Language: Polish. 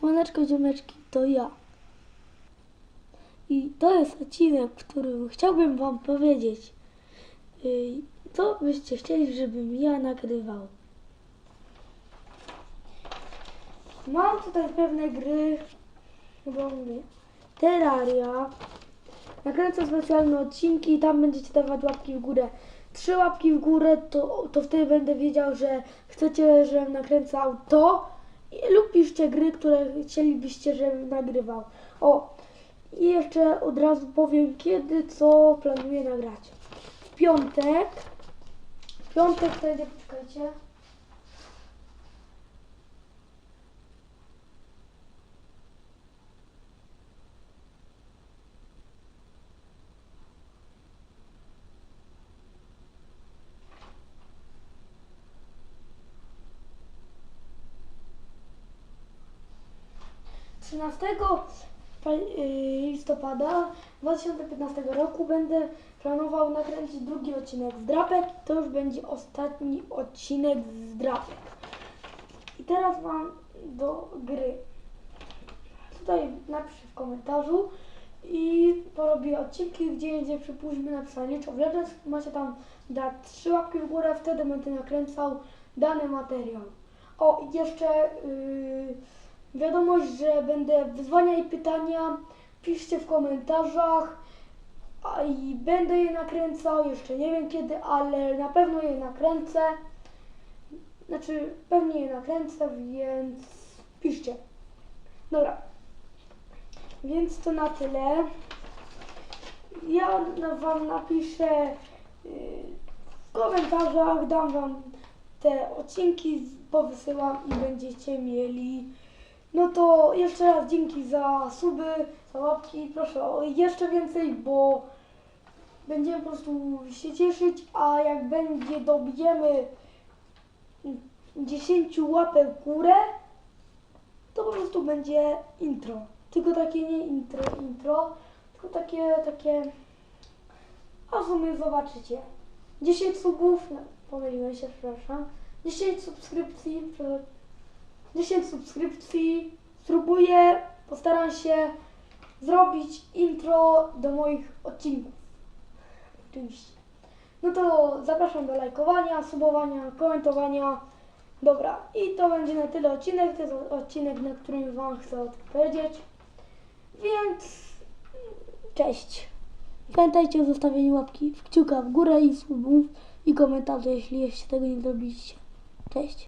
Siemaneczko ziomeczki, to ja. I to jest odcinek, w którym chciałbym wam powiedzieć, yy, co byście chcieli, żebym ja nagrywał. Mam tutaj pewne gry, chyba mówię, Terraria. Nakręcę specjalne odcinki i tam będziecie dawać łapki w górę. Trzy łapki w górę, to, to wtedy będę wiedział, że chcecie, żebym nakręcał to. Lub piszcie gry, które chcielibyście, żebym nagrywał. O, i jeszcze od razu powiem, kiedy co planuję nagrać. W piątek. W piątek wtedy, poczekajcie. Trzynastego pa- yy, listopada 2015 roku będę planował nakręcić drugi odcinek z drapek. To już będzie ostatni odcinek z drapek. I teraz mam do gry. Tutaj napiszę w komentarzu i porobię odcinki, gdzie będzie przypuśćmy of Legends. Macie tam dać trzy łapki w górę, wtedy będę nakręcał dany materiał. O, i jeszcze yy, wiadomość, że będę wyzwania i pytania. Piszcie w komentarzach. I będę je nakręcał, jeszcze nie wiem kiedy, ale na pewno je nakręcę. Znaczy, pewnie je nakręcę, więc piszcie. Dobra. Więc to na tyle. Ja wam napiszę yy, w komentarzach, dam wam te odcinki, powysyłam i będziecie mieli. No to jeszcze raz dzięki za suby, za łapki. Proszę o jeszcze więcej, bo będziemy po prostu się cieszyć, a jak będzie dobijemy 10 łapek górę, to po prostu będzie intro. Tylko takie nie intro, intro, tylko takie, takie, a w sumie zobaczycie. 10 subów, no, pomyliłem się, przepraszam. 10 subskrypcji, prze- 10 subskrypcji, spróbuję, postaram się zrobić intro do moich odcinków. Oczywiście. No to zapraszam do lajkowania, subowania, komentowania. Dobra, i to będzie na tyle odcinek. To jest odcinek, na którym Wam chcę odpowiedzieć. Więc cześć. Pamiętajcie o zostawieniu łapki, kciuka w górę i subów i komentarzy, jeśli jeszcze tego nie zrobiliście. Cześć.